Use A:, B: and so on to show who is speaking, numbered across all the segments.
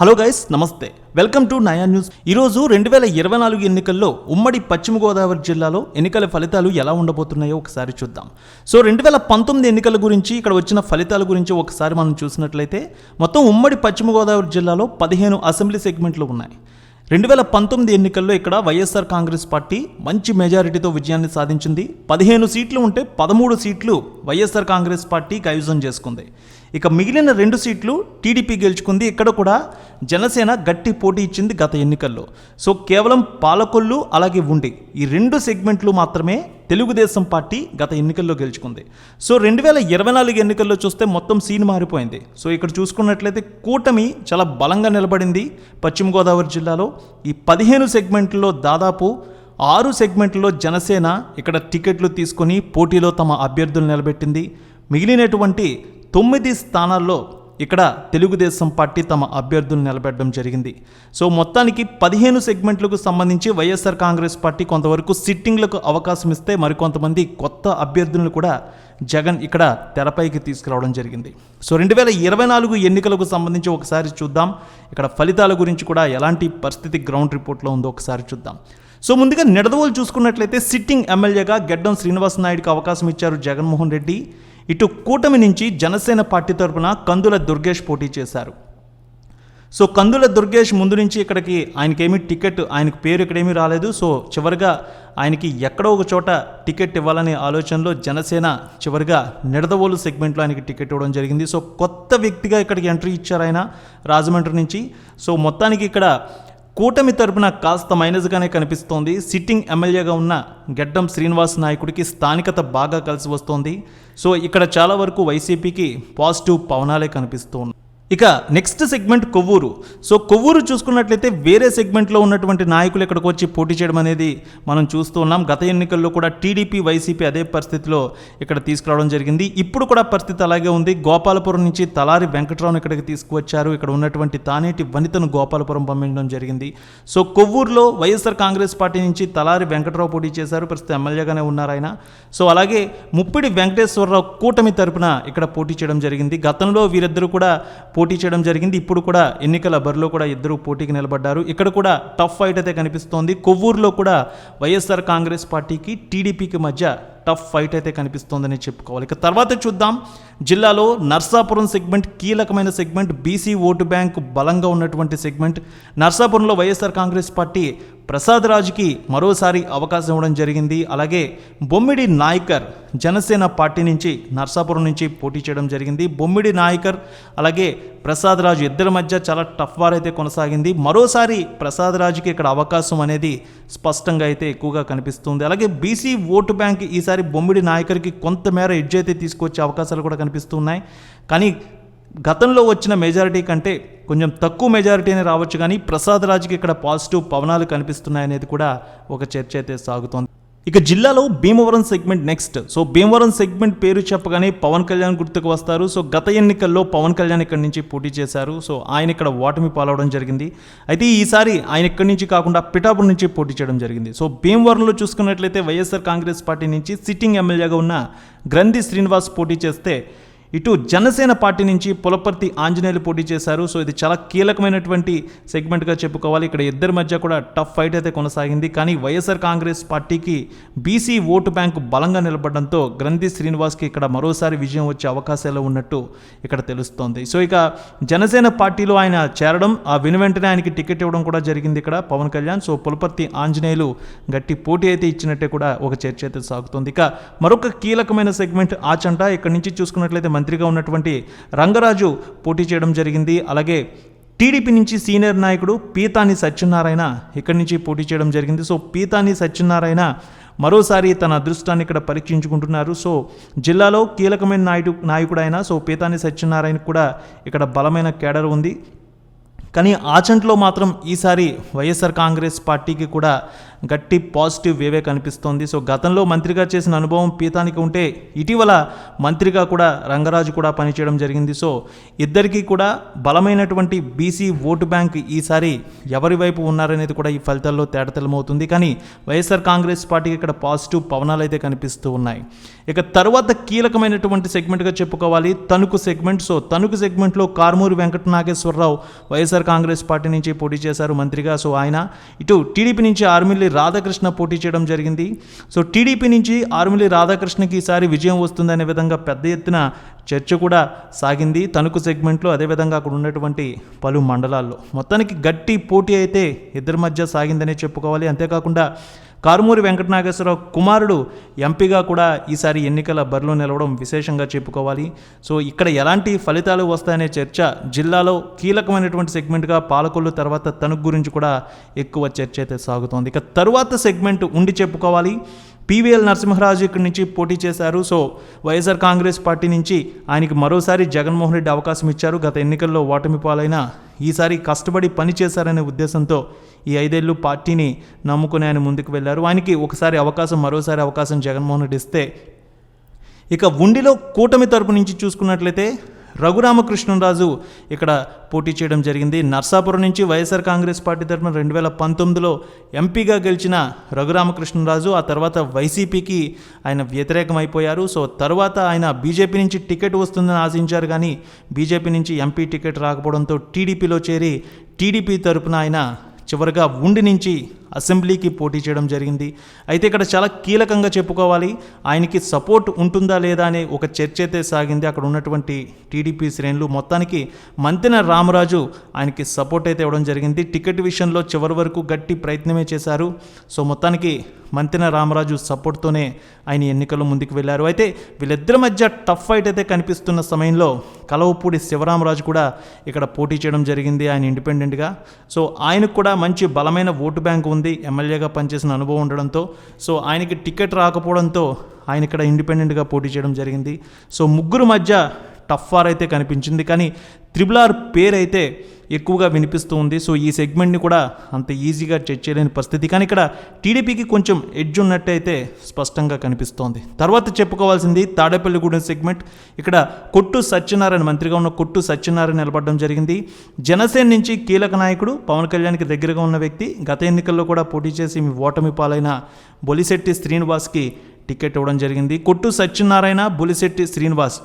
A: Hello guys నమస్తే. Welcome to Naya news. ఈరోజు రెండు వేల ఇరవై నాలుగు ఎన్నికల్లో ఉమ్మడి పశ్చిమ గోదావరి జిల్లాలో ఎన్నికల ఫలితాలు ఎలా ఉండబోతున్నాయో ఒకసారి చూద్దాం. సో రెండు వేల పంతొమ్మిది ఎన్నికల గురించి ఇక్కడ వచ్చిన ఫలితాల గురించి ఒకసారి మనం చూసినట్లయితే మొత్తం ఉమ్మడి పశ్చిమ గోదావరి జిల్లాలో పదిహేను అసెంబ్లీ సెగ్మెంట్లు ఉన్నాయి. రెండు వేల పంతొమ్మిది ఎన్నికల్లో ఇక్కడ వైఎస్ఆర్ కాంగ్రెస్ పార్టీ మంచి మెజారిటీతో విజయాన్ని సాధించింది. పదిహేను సీట్లు ఉంటే పదమూడు సీట్లు వైఎస్ఆర్ కాంగ్రెస్ పార్టీ కైవసం చేసుకుంది. ఇక మిగిలిన రెండు సీట్లు టీడీపీ గెలుచుకుంది. ఇక్కడ కూడా జనసేన గట్టి పోటీ ఇచ్చింది గత ఎన్నికల్లో. సో కేవలం పాలకొల్లు అలాగే ఉండి ఈ రెండు సెగ్మెంట్లు మాత్రమే తెలుగుదేశం పార్టీ గత ఎన్నికల్లో గెలుచుకుంది. సో రెండు వేల ఇరవై నాలుగు ఎన్నికల్లో చూస్తే మొత్తం సీన్ మారిపోయింది. సో ఇక్కడ చూసుకున్నట్లయితే కూటమి చాలా బలంగా నిలబడింది పశ్చిమ గోదావరి జిల్లాలో. ఈ పదిహేను సెగ్మెంట్లో దాదాపు ఆరు సెగ్మెంట్లో జనసేన ఇక్కడ టికెట్లు తీసుకొని పోటీలో తమ అభ్యర్థులు నిలబెట్టింది. మిగిలినటువంటి తొమ్మిది స్థానాల్లో ఇక్కడ తెలుగుదేశం పార్టీ తమ అభ్యర్థులు నిలబెట్టడం జరిగింది. సో మొత్తానికి పదిహేను సెగ్మెంట్లకు సంబంధించి వైఎస్ఆర్ కాంగ్రెస్ పార్టీ కొంతవరకు సిట్టింగ్లకు అవకాశం ఇస్తే మరికొంతమంది కొత్త అభ్యర్థులను కూడా జగన్ ఇక్కడ తెరపైకి తీసుకురావడం జరిగింది. సో రెండు వేల ఇరవై నాలుగు ఎన్నికలకు సంబంధించి ఒకసారి చూద్దాం. ఇక్కడ ఫలితాల గురించి కూడా ఎలాంటి పరిస్థితి గ్రౌండ్ రిపోర్ట్లో ఉందో ఒకసారి చూద్దాం. సో ముందుగా నిడదవోలు చూసుకున్నట్లయితే సిట్టింగ్ ఎమ్మెల్యేగా గెడ్డం శ్రీనివాస్ నాయుడుకి అవకాశం ఇచ్చారు జగన్మోహన్ రెడ్డి. ఇటు కూటమి నుంచి జనసేన పార్టీ తరపున కందుల దుర్గేష్ పోటీ చేశారు. సో కందుల దుర్గేష్ ముందు నుంచి ఇక్కడికి ఆయనకేమీ టికెట్ ఆయనకు పేరు ఇక్కడేమీ రాలేదు. సో చివరిగా ఆయనకి ఎక్కడో ఒక చోట టికెట్ ఇవ్వాలనే ఆలోచనలో జనసేన చివరిగా నిడదవోలు సెగ్మెంట్లో ఆయనకి టికెట్ ఇవ్వడం జరిగింది. సో కొత్త వ్యక్తిగా ఇక్కడికి ఎంట్రీ ఇచ్చారు ఆయన రాజమండ్రి నుంచి. సో మొత్తానికి ఇక్కడ కూటమి తరపున కాస్త మైనస్గానే కనిపిస్తోంది. సిట్టింగ్ ఎమ్మెల్యేగా ఉన్న గెడ్డం శ్రీనివాస్ నాయకుడికి స్థానికత బాగా కలిసి వస్తోంది. సో ఇక్కడ చాలా వరకు వైసీపీకి పాజిటివ్ పవనాలే కనిపిస్తోంది. ఇక next segment Kovvur. So Kovvur చూసుకున్నట్లయితే వేరే సెగ్మెంట్లో ఉన్నటువంటి నాయకులు ఇక్కడికి వచ్చి పోటీ చేయడం అనేది మనం చూస్తూ ఉన్నాం. గత ఎన్నికల్లో కూడా టీడీపీ వైసీపీ అదే పరిస్థితిలో ఇక్కడ తీసుకురావడం జరిగింది. ఇప్పుడు కూడా పరిస్థితి అలాగే ఉంది. గోపాలపురం నుంచి తలారి వెంకట్రావును ఇక్కడికి తీసుకువచ్చారు. ఇక్కడ ఉన్నటువంటి తానేటి వనితను గోపాలపురం పంపించడం జరిగింది. సో కొవ్వూరులో వైఎస్ఆర్ కాంగ్రెస్ పార్టీ నుంచి తలారి వెంకట్రావు పోటీ చేశారు. ప్రస్తుతం ఎమ్మెల్యేగానే ఉన్నారు ఆయన. సో అలాగే ముప్పిడి వెంకటేశ్వరరావు కూటమి తరపున ఇక్కడ పోటీ చేయడం జరిగింది. గతంలో వీరిద్దరూ కూడా పోటీ చేయడం జరిగింది. ఇప్పుడు కూడా ఎన్నికల బరిలో కూడా ఇద్దరు పోటీకి నిలబడ్డారు. ఇక్కడ కూడా టఫ్ ఫైట్ అయితే కనిపిస్తోంది. కొవ్వూరులో కూడా వైఎస్ఆర్ కాంగ్రెస్ పార్టీకి టీడీపీకి మధ్య టఫ్ ఫైట్ అయితే కనిపిస్తోందని చెప్పుకోవాలి. ఇక తర్వాత చూద్దాం. జిల్లాలో నర్సాపురం సెగ్మెంట్ కీలకమైన సెగ్మెంట్ బీసీ ఓటు బ్యాంక్ బలంగా ఉన్నటువంటి సెగ్మెంట్. నర్సాపురంలో వైఎస్ఆర్ కాంగ్రెస్ పార్టీ ప్రసాద్ రాజుకి మరోసారి అవకాశం ఇవ్వడం జరిగింది. అలాగే బొమ్మిడి నాయకర్ జనసేన పార్టీ నుంచి నర్సాపురం నుంచి పోటీ చేయడం జరిగింది. బొమ్మిడి నాయకర్ అలాగే ప్రసాద్ రాజు ఇద్దరి మధ్య చాలా టఫ్ వార్ అయితే కొనసాగింది. మరోసారి ప్రసాద్ రాజుకి ఇక్కడ అవకాశం అనేది స్పష్టంగా అయితే ఎక్కువగా కనిపిస్తుంది. అలాగే బీసీ ఓటు బ్యాంక్ ఈసారి బొమ్మిడి నాయకర్కి కొంతమేర ఎడ్జ్ అయితే తీసుకొచ్చే అవకాశాలు కూడా కనిపిస్తున్నాయి. కానీ గతంలో వచ్చిన మెజారిటీ కంటే కొంచెం తక్కువ మెజారిటీనే రావచ్చు కానీ ప్రసాద్ రాజుకి ఇక్కడ పాజిటివ్ పవనాలు కనిపిస్తున్నాయనేది కూడా ఒక చర్చ అయితే సాగుతోంది. ఇక జిల్లాలో Bhimavaram segment next so Bhimavaram segment పేరు చెప్పగానే పవన్ కళ్యాణ్ గుర్తుకు వస్తారు. సో గత ఎన్నికల్లో పవన్ కళ్యాణ్ ఇక్కడి నుంచి పోటీ చేశారు. సో ఆయన ఇక్కడ ఓటమి పాలవడం జరిగింది. అయితే ఈసారి ఆయన ఇక్కడి నుంచి కాకుండా పిఠాపురం నుంచి పోటీ చేయడం జరిగింది. సో భీమవరంలో చూసుకున్నట్లయితే Y S R Congress Party నుంచి సిట్టింగ్ ఎమ్మెల్యేగా ఉన్న గ్రంథి శ్రీనివాస్ పోటీ చేస్తే ఇటు జనసేన పార్టీ నుంచి పులపర్తి ఆంజనేయులు పోటీ చేశారు. సో ఇది చాలా కీలకమైనటువంటి సెగ్మెంట్గా చెప్పుకోవాలి. ఇక్కడ ఇద్దరి మధ్య కూడా టఫ్ ఫైట్ అయితే కొనసాగింది. కానీ వైఎస్ఆర్ కాంగ్రెస్ పార్టీకి బీసీ ఓటు బ్యాంకు బలంగా నిలబడడంతో గ్రంథి శ్రీనివాస్కి ఇక్కడ మరోసారి విజయం వచ్చే అవకాశాలు ఉన్నట్టు ఇక్కడ తెలుస్తోంది. సో ఇక జనసేన పార్టీలో ఆయన చేరడం ఆ వెను వెంటనే ఆయనకి టికెట్ ఇవ్వడం కూడా జరిగింది ఇక్కడ పవన్ కళ్యాణ్. సో పులపర్తి ఆంజనేయులు గట్టి పోటీ అయితే ఇచ్చినట్టే కూడా ఒక చర్చ అయితే సాగుతోంది. ఇక మరొక కీలకమైన సెగ్మెంట్ ఆచంట ఇక్కడ నుంచి చూసుకున్నట్లయితే మంత్రిగా ఉన్నటువంటి రంగరాజు పోటీ చేయడం జరిగింది. అలాగే టీడీపీ నుంచి సీనియర్ నాయకుడు పీతాని సత్యనారాయణ ఇక్కడి నుంచి పోటీ చేయడం జరిగింది. సో పీతాని సత్యనారాయణ మరోసారి తన అదృష్టాన్ని ఇక్కడ పరీక్షించుకుంటున్నారు. సో జిల్లాలో కీలకమైన నాయుడు నాయకుడు సో పీతాని సత్యనారాయణ కూడా ఇక్కడ బలమైన కేడర్ ఉంది. కానీ ఆచంట్లో మాత్రం ఈసారి వైఎస్ఆర్ కాంగ్రెస్ పార్టీకి కూడా గట్టి పాజిటివ్ వేవే కనిపిస్తోంది. సో గతంలో మంత్రిగా చేసిన అనుభవం పీతానికి ఉంటే ఇటీవల మంత్రిగా కూడా రంగరాజు కూడా పనిచేయడం జరిగింది. సో ఇద్దరికీ కూడా బలమైనటువంటి బీసీ ఓటు బ్యాంక్ ఈసారి ఎవరి వైపు ఉన్నారనేది కూడా ఈ ఫలితాల్లో తేటతెలమవుతుంది. కానీ వైఎస్ఆర్ కాంగ్రెస్ పార్టీకి ఇక్కడ పాజిటివ్ పవనాలు అయితే కనిపిస్తూ ఉన్నాయి. ఇక తర్వాత కీలకమైనటువంటి సెగ్మెంట్గా చెప్పుకోవాలి. తణుకు సెగ్మెంట్. సో తణుకు సెగ్మెంట్లో Karumuri Venkata Nageswararao Y S R Congress Party నుంచి పోటీ చేశారు మంత్రిగా. సో ఆయన ఇటు టీడీపీ నుంచి ఆర్మీలు ఆర్మిల్లి రాధాకృష్ణ పోటీ చేయడం జరిగింది. సో టీడీపీ నుంచి ఆర్ములి రాధాకృష్ణకి ఈసారి విజయం వస్తుందనే విధంగా పెద్ద ఎత్తున చర్చ కూడా సాగింది. తణుకు సెగ్మెంట్లో అదేవిధంగా అక్కడ ఉన్నటువంటి పలు మండలాల్లో. మొత్తానికి గట్టి పోటీ అయితే ఇద్దరి మధ్య సాగిందనే చెప్పుకోవాలి. అంతేకాకుండా కారుమూరి వెంకటనాగేశ్వరరావు కుమారుడు ఎంపీగా కూడా ఈసారి ఎన్నికల బరిలో నిలవడం విశేషంగా చెప్పుకోవాలి. సో ఇక్కడ ఎలాంటి ఫలితాలు వస్తాయనే చర్చ జిల్లాలో కీలకమైనటువంటి సెగ్మెంట్గా పాలకొల్లు తర్వాత తణుకు గురించి కూడా ఎక్కువ చర్చ అయితే సాగుతోంది. ఇక తరువాత సెగ్మెంట్ ఉండి చెప్పుకోవాలి. పీవీఎల్ నరసింహరాజు ఇక్కడి నుంచి పోటీ చేశారు. సో వైఎస్ఆర్ కాంగ్రెస్ పార్టీ నుంచి ఆయనకి మరోసారి జగన్మోహన్ రెడ్డి అవకాశం ఇచ్చారు. గత ఎన్నికల్లో ఓటమి పాలైన ఈసారి కష్టపడి పని చేశారనే ఉద్దేశంతో ఈ ఐదేళ్ళు పార్టీని నమ్ముకుని ఆయన ముందుకు వెళ్ళారు. ఆయనకి ఒకసారి అవకాశం మరోసారి అవకాశం జగన్మోహన్ రెడ్డి ఇస్తే ఇక ఉండిలో కూటమి తరపు నుంచి చూసుకున్నట్లయితే రఘురామకృష్ణరాజు ఇక్కడ పోటీ చేయడం జరిగింది. నర్సాపురం నుంచి వైఎస్ఆర్ కాంగ్రెస్ పార్టీ తరఫున రెండు వేల పంతొమ్మిదిలో ఎంపీగా గెలిచిన రఘురామకృష్ణరాజు ఆ తర్వాత వైసీపీకి ఆయన వ్యతిరేకం అయిపోయారు సో తర్వాత ఆయన బీజేపీ నుంచి టికెట్ వస్తుందని ఆశించారు కానీ బీజేపీ నుంచి ఎంపీ టికెట్ రాకపోవడంతో టీడీపీలో చేరి టీడీపీ తరపున ఆయన చివరిగా ఉండి నుంచి అసెంబ్లీకి పోటీ చేయడం జరిగింది. అయితే ఇక్కడ చాలా కీలకంగా చెప్పుకోవాలి. ఆయనకి సపోర్ట్ ఉంటుందా లేదా అనే ఒక చర్చ అయితే సాగింది. అక్కడ ఉన్నటువంటి టీడీపీ శ్రేణులు మొత్తానికి మంతెన రామరాజు ఆయనకి సపోర్ట్ అయితే ఇవ్వడం జరిగింది. టికెట్ విషయంలో చివరి వరకు గట్టి ప్రయత్నమే చేశారు. సో మొత్తానికి మంతెన రామరాజు సపోర్ట్తోనే ఆయన ఎన్నికల్లో ముందుకు వెళ్ళారు అయితే వీళ్ళిద్దరి మధ్య టఫ్ ఫైట్ అయితే కనిపిస్తున్న సమయంలో కలవపూడి శివరామరాజు కూడా ఇక్కడ పోటీ చేయడం జరిగింది. ఆయన ఇండిపెండెంట్గా. సో ఆయనకు కూడా మంచి బలమైన ఓటు బ్యాంక్ ఉంది. ఎమ్మెల్యేగా పనిచేసిన అనుభవం ఉండడంతో సో ఆయనకి టికెట్ రాకపోవడంతో ఆయన ఇక్కడ ఇండిపెండెంట్గా పోటీ చేయడం జరిగింది. సో ముగ్గురు మధ్య టఫ్ ఆర్ అయితే కనిపించింది. కానీ త్రిబుల్ ఆర్ పేరు అయితే ఎక్కువగా వినిపిస్తూ ఉంది. సో ఈ సెగ్మెంట్ని కూడా అంత ఈజీగా చెక్ చేయలేని పరిస్థితి. కానీ ఇక్కడ టీడీపీకి కొంచెం ఎడ్జ్ ఉన్నట్టయితే స్పష్టంగా కనిపిస్తోంది. తర్వాత చెప్పుకోవాల్సింది తాడేపల్లిగూడెం సెగ్మెంట్. ఇక్కడ కొట్టు సత్యనారాయణ మంత్రిగా ఉన్న కొట్టు సత్యనారాయణ నిలబడడం జరిగింది. జనసేన నుంచి కీలక నాయకుడు పవన్ కళ్యాణ్కి దగ్గరగా ఉన్న వ్యక్తి. గత ఎన్నికల్లో కూడా పోటీ చేసి మీ ఓటమి పాలైన బొలిశెట్టి శ్రీనివాస్కి టికెట్ ఇవ్వడం జరిగింది. కొట్టు సత్యనారాయణ బొలిశెట్టి శ్రీనివాస్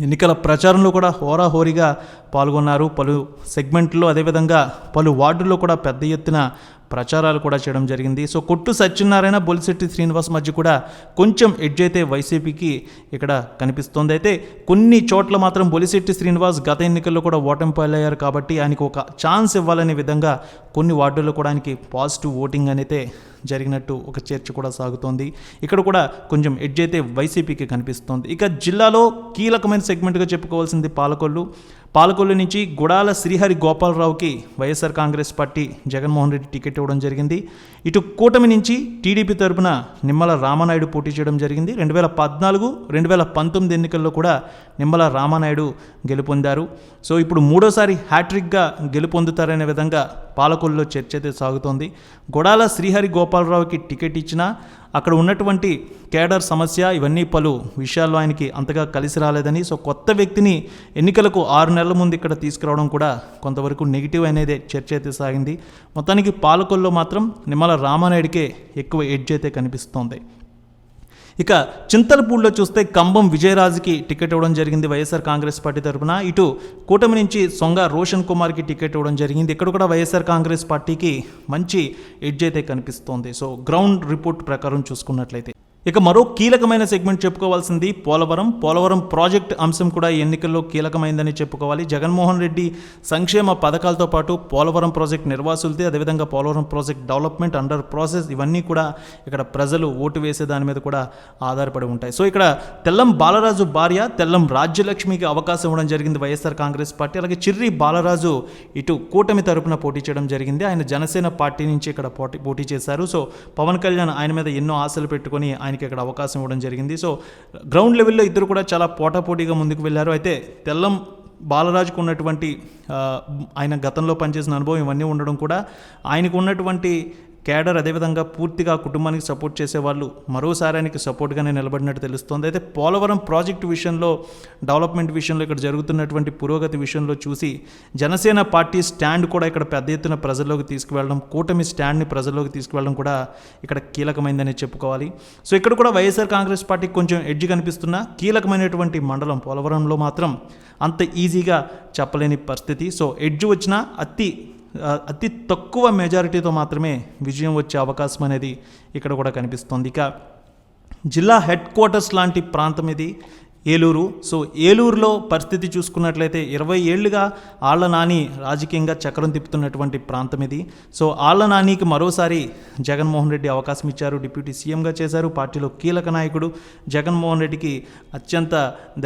A: ఎన్నికల ప్రచారంలో కూడా హోరాహోరీగా పాల్గొన్నారు. పలు సెగ్మెంట్లో అదేవిధంగా పలు వార్డుల్లో కూడా పెద్ద ఎత్తున ప్రచారాలు కూడా చేయడం జరిగింది. సో కొట్టు సత్యనారాయణ బొలిశెట్టి శ్రీనివాస్ మధ్య కూడా కొంచెం ఎడ్జ్ అయితే వైసీపీకి ఇక్కడ కనిపిస్తోంది. అయితే కొన్ని చోట్ల మాత్రం బొలిశెట్టి శ్రీనివాస్ గత ఎన్నికల్లో కూడా ఓటమి పాలయ్యారు కాబట్టి ఆయనకు ఒక ఛాన్స్ ఇవ్వాలనే విధంగా కొన్ని వార్డుల్లో కూడా ఆయనకి పాజిటివ్ ఓటింగ్ అనేది జరిగినట్టు ఒక చర్చ కూడా సాగుతోంది. ఇక్కడ కూడా కొంచెం ఎడ్జ్ అయితే వైసీపీకి కనిపిస్తోంది. ఇక జిల్లాలో కీలకమైన సెగ్మెంట్గా చెప్పుకోవాల్సింది పాలకొల్లు. పాలకొల్లు నుంచి Gudala Srihari గోపాలరావుకి Y S R Congress Party Jaganmohan Reddy ticket ఇవ్వడం జరిగింది. ఇటు కూటమి నుంచి టీడీపీ తరపున నిమ్మల రామానాయుడు పోటీ చేయడం జరిగింది. రెండు వేల పద్నాలుగు రెండు వేల పంతొమ్మిది ఎన్నికల్లో కూడా నిమ్మల రామానాయుడు గెలుపొందారు. సో ఇప్పుడు మూడోసారి హ్యాట్రిక్గా గెలుపొందుతారనే విధంగా పాలకొల్లులో చర్చ అయితే సాగుతోంది. గొడాల శ్రీహరి గోపాలరావుకి టికెట్ ఇచ్చినా అక్కడ ఉన్నటువంటి కేడర్ సమస్య ఇవన్నీ పలు విషయాల్లో ఆయనకి అంతగా కలిసి రాలేదని. సో కొత్త వ్యక్తిని ఎన్నికలకు ఆరు నెలల ముందు ఇక్కడ తీసుకురావడం కూడా కొంతవరకు నెగిటివ్ అనేది చర్చ అయితే సాగింది. మొత్తానికి పాలకొల్లో మాత్రం నిమ్మల రామానాయుడికే ఎక్కువ ఎడ్జ్ అయితే కనిపిస్తోంది. ఇక చింతలపూడిలో చూస్తే కంబం విజయరాజుకి టికెట్ ఇవ్వడం జరిగింది. వైఎస్ఆర్ కాంగ్రెస్ పార్టీ తరఫున ఇటు కూటమి నుంచి సొంగ రోషన్ కుమార్కి టికెట్ ఇవ్వడం జరిగింది. ఇక్కడ కూడా వైఎస్ఆర్ కాంగ్రెస్ పార్టీకి మంచి ఎడ్జ్ అయితే కనిపిస్తోంది. సో గ్రౌండ్ రిపోర్ట్ ప్రకారం చూసుకున్నట్లయితే. ఇక మరో కీలకమైన సెగ్మెంట్ చెప్పుకోవాల్సింది పోలవరం. పోలవరం ప్రాజెక్ట్ అంశం కూడా ఈ ఎన్నికల్లో కీలకమైందని చెప్పుకోవాలి. జగన్మోహన్ రెడ్డి సంక్షేమ పథకాలతో పాటు పోలవరం ప్రాజెక్ట్ నిర్వాసులది అదేవిధంగా Polavaram project development under process ఇవన్నీ కూడా ఇక్కడ ప్రజలు ఓటు వేసే దాని మీద కూడా ఆధారపడి ఉంటాయి. సో ఇక్కడ తెల్లం బాలరాజు భార్య తెల్లం రాజ్యలక్ష్మికి అవకాశం ఇవ్వడం జరిగింది వైఎస్ఆర్ కాంగ్రెస్ పార్టీ. అలాగే చిర్రి బాలరాజు ఇటు కూటమి తరపున పోటీ చేయడం జరిగింది. ఆయన జనసేన పార్టీ నుంచి ఇక్కడ పోటీ పోటీ చేశారు. సో పవన్ కళ్యాణ్ ఆయన మీద ఎన్నో ఆశలు పెట్టుకొని ఆయన ఆయనకి ఇక్కడ అవకాశం ఇవ్వడం జరిగింది. సో గ్రౌండ్ లెవెల్లో ఇద్దరు కూడా చాలా పోటాపోటీగా ముందుకు వెళ్ళారు. అయితే తెల్లం బాలరాజుకు ఉన్నటువంటి ఆయన గతంలో పనిచేసిన అనుభవం ఇవన్నీ ఉండడం కూడా ఆయనకు ఉన్నటువంటి కేడర్ అదేవిధంగా పూర్తిగా కుటుంబానికి సపోర్ట్ చేసేవాళ్ళు మరోసారి ఆయనకి సపోర్ట్గానే నిలబడినట్టు తెలుస్తోంది. అయితే పోలవరం ప్రాజెక్టు విషయంలో డెవలప్మెంట్ విషయంలో ఇక్కడ జరుగుతున్నటువంటి పురోగతి విషయంలో చూసి జనసేన పార్టీ స్టాండ్ కూడా ఇక్కడ పెద్ద ఎత్తున ప్రజల్లోకి తీసుకువెళ్ళడం కూటమి స్టాండ్ని ప్రజల్లోకి తీసుకువెళ్ళడం కూడా ఇక్కడ కీలకమైందని చెప్పుకోవాలి. సో ఇక్కడ కూడా వైఎస్ఆర్ కాంగ్రెస్ పార్టీకి కొంచెం ఎడ్జ్ కనిపిస్తున్న కీలకమైనటువంటి మండలం పోలవరంలో మాత్రం అంత ఈజీగా చెప్పలేని పరిస్థితి. సో ఎడ్జ్ వచ్చినా అతి అతి తక్కువ మెజారిటీతో మాత్రమే విజయం వచ్చే అవకాశం అనేది ఇక్కడ కూడా కనిపిస్తోంది. ఇక జిల్లా హెడ్ క్వార్టర్స్ లాంటి ప్రాంతం ఇది. ఏలూరు. సో ఏలూరులో పరిస్థితి చూసుకున్నట్లయితే ఇరవై ఏళ్ళుగా ఆళ్ళ నాని రాజకీయంగా చక్రం తిప్పుతున్నటువంటి ప్రాంతం ఇది. సో ఆళ్ళ నానికి మరోసారి జగన్మోహన్ రెడ్డి అవకాశం ఇచ్చారు. డిప్యూటీ సీఎంగా చేశారు. పార్టీలో కీలక నాయకుడు జగన్మోహన్ రెడ్డికి అత్యంత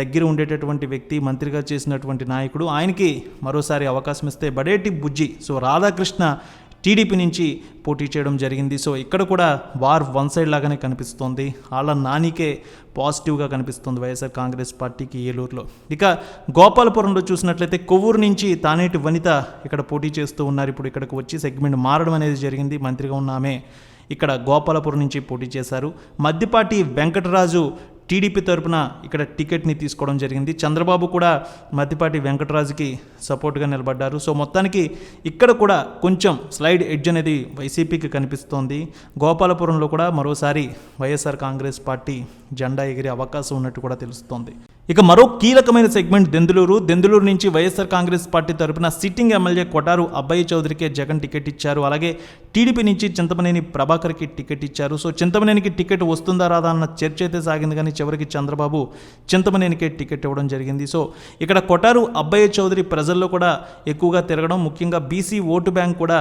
A: దగ్గర ఉండేటటువంటి వ్యక్తి మంత్రిగా చేసినటువంటి నాయకుడు. ఆయనకి మరోసారి అవకాశం ఇస్తే బడేటి బుజ్జి. సో రాధాకృష్ణ టీడీపీ నుంచి పోటీ చేయడం జరిగింది. సో ఇక్కడ కూడా వార్ వన్ సైడ్ లాగానే కనిపిస్తోంది. వాళ్ళ నానికే పాజిటివ్గా కనిపిస్తుంది వైఎస్ఆర్ కాంగ్రెస్ పార్టీకి ఏలూరులో. ఇక గోపాలపురంలో చూసినట్లయితే కొవ్వూరు నుంచి తానేటి వనిత ఇక్కడ పోటీ చేస్తూ ఉన్నారు. ఇప్పుడు ఇక్కడికి వచ్చి సెగ్మెంట్ మారడం అనేది జరిగింది. మంత్రిగా ఉన్నామే ఇక్కడ గోపాలపురం నుంచి పోటీ చేశారు. మద్దిపాటి వెంకటరాజు టీడీపీ తరపున ఇక్కడ టికెట్ని తీసుకోవడం జరిగింది. చంద్రబాబు కూడా మద్దిపాటి వెంకటరాజుకి సపోర్ట్గా నిలబడ్డారు. సో మొత్తానికి ఇక్కడ కూడా కొంచెం స్లైడ్ ఎడ్జ్ అనేది వైసీపీకి కనిపిస్తోంది. గోపాలపురంలో కూడా మరోసారి వైఎస్ఆర్ కాంగ్రెస్ పార్టీ జెండా ఎగిరే అవకాశం ఉన్నట్టు కూడా తెలుస్తోంది. ఇక మరో కీలకమైన సెగ్మెంట్ దెందులూరు. దెందులూరు నుంచి Y S R Congress Party తరపున sitting M L A Kotaru Abbayi చౌదరికే Jagan ticket ఇచ్చారు. అలాగే టీడీపీ నుంచి చింతమనేని ప్రభాకర్కి టికెట్ ఇచ్చారు. సో చింతమనేనికి టికెట్ వస్తుందా రాదా అన్న చర్చ అయితే సాగింది కానీ చివరికి చంద్రబాబు చింతమనేనికే టికెట్ ఇవ్వడం జరిగింది. సో ఇక్కడ కొటారు అబ్బాయి చౌదరి ప్రజల్లో కూడా ఎక్కువగా తిరగడం ముఖ్యంగా బీసీ ఓటు బ్యాంక్ కూడా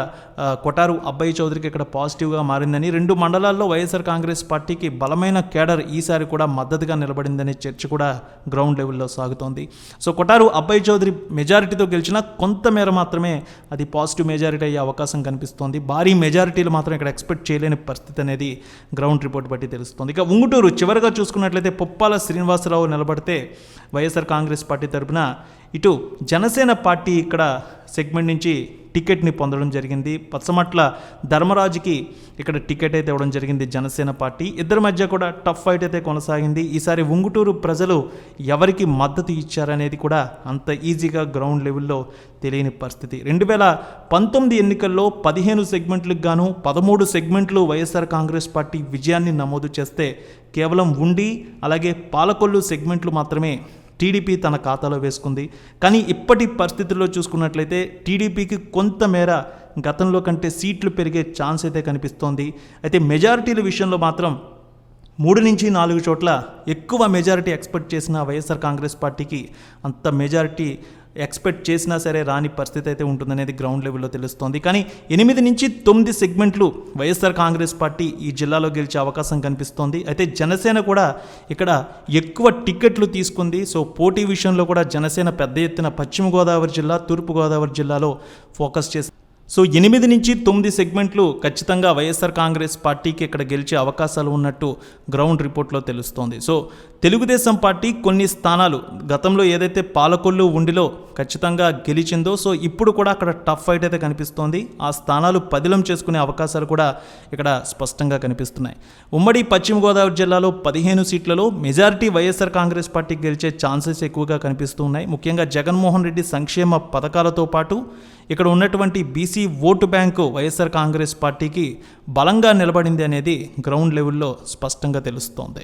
A: కొటారు అబ్బాయి చౌదరికి ఇక్కడ పాజిటివ్గా మారిందని. రెండు మండలాల్లో వైఎస్ఆర్ కాంగ్రెస్ పార్టీకి బలమైన కేడర్ ఈసారి కూడా మద్దతుగా నిలబడిందనే చర్చ కూడా గ్రౌండ్ లెవెల్లో సాగుతోంది. సో కొటారు అబ్బాయి చౌదరి మెజారిటీతో గెలిచినా కొంతమేర మాత్రమే అది పాజిటివ్ మెజారిటీ అయ్యే అవకాశం కనిపిస్తోంది. భారీ మెజారిటీలు మాత్రం ఇక్కడ ఎక్స్పెక్ట్ చేయలేని పరిస్థితి అనేది గ్రౌండ్ రిపోర్ట్ బట్టి తెలుస్తుంది. ఇక ఉంగుటూరు చివరిగా చూసుకున్నట్లయితే పొప్పాల శ్రీనివాసరావు నిలబడితే వైఎస్ఆర్ కాంగ్రెస్ పార్టీ తరపున ఇటు జనసేన పార్టీ ఇక్కడ సెగ్మెంట్ నుంచి టికెట్ని పొందడం జరిగింది. పచ్చమట్ల ధర్మరాజుకి ఇక్కడ టికెట్ అయితే ఇవ్వడం జరిగింది జనసేన పార్టీ. ఇద్దరి మధ్య కూడా టఫ్ ఫైట్ అయితే కొనసాగింది. ఈసారి ఉంగుటూరు ప్రజలు ఎవరికి మద్దతు ఇచ్చారనేది కూడా అంత ఈజీగా గ్రౌండ్ లెవెల్లో తెలియని పరిస్థితి. రెండు వేల పంతొమ్మిది ఎన్నికల్లో పదిహేను సెగ్మెంట్లకు గాను పదమూడు సెగ్మెంట్లు వైఎస్ఆర్ కాంగ్రెస్ పార్టీ విజయాన్ని నమోదు చేస్తే కేవలం ఉండి అలాగే పాలకొల్లు సెగ్మెంట్లు మాత్రమే టీడీపీ తన ఖాతాలో వేసుకుంది. కానీ ఇప్పటి పరిస్థితుల్లో చూసుకున్నట్లయితే టీడీపీకి కొంతమేర గతంలో కంటే సీట్లు పెరిగే ఛాన్స్ అయితే కనిపిస్తోంది. అయితే మెజారిటీల విషయంలో మాత్రం మూడు నుంచి నాలుగు చోట్ల ఎక్కువ మెజారిటీ ఎక్స్పెక్ట్ చేసిన వైఎస్ఆర్ కాంగ్రెస్ పార్టీకి అంత మెజారిటీ ఎక్స్పెక్ట్ చేసినా సరే రాని పరిస్థితి అయితే ఉంటుందనేది గ్రౌండ్ లెవెల్లో తెలుస్తోంది. కానీ ఎనిమిది నుంచి తొమ్మిది సెగ్మెంట్లు వైఎస్ఆర్ కాంగ్రెస్ పార్టీ ఈ జిల్లాలో గెలిచే అవకాశం కనిపిస్తోంది. అయితే జనసేన కూడా ఇక్కడ ఎక్కువ టికెట్లు తీసుకుంది. సో పోటీ విషయంలో కూడా జనసేన పెద్ద ఎత్తున పశ్చిమ గోదావరి జిల్లా తూర్పు గోదావరి జిల్లాలో ఫోకస్ చేసి సో ఎనిమిది నుంచి తొమ్మిది సెగ్మెంట్లు ఖచ్చితంగా వైఎస్ఆర్ కాంగ్రెస్ పార్టీకి ఇక్కడ గెలిచే అవకాశాలు ఉన్నట్టు గ్రౌండ్ రిపోర్ట్లో తెలుస్తోంది. సో తెలుగుదేశం పార్టీ కొన్ని స్థానాలు గతంలో ఏదైతే పాలకొల్లు ఉండిలో ఖచ్చితంగా గెలిచిందో సో ఇప్పుడు కూడా అక్కడ టఫ్ ఫైట్ అయితే కనిపిస్తోంది. ఆ స్థానాలు పదిలం చేసుకునే అవకాశాలు కూడా ఇక్కడ స్పష్టంగా కనిపిస్తున్నాయి. ఉమ్మడి పశ్చిమ గోదావరి జిల్లాలో పదిహేను సీట్లలో మెజారిటీ వైఎస్ఆర్ కాంగ్రెస్ పార్టీకి గెలిచే ఛాన్సెస్ ఎక్కువగా కనిపిస్తూ ఉన్నాయి. ముఖ్యంగా జగన్మోహన్ రెడ్డి సంక్షేమ పథకాలతో పాటు ఇక్కడ ఉన్నటువంటి BC vote bank Y S R Congress పార్టీకి బలంగా నిలబడింది అనేది గ్రౌండ్ లెవెల్లో స్పష్టంగా తెలుస్తోంది.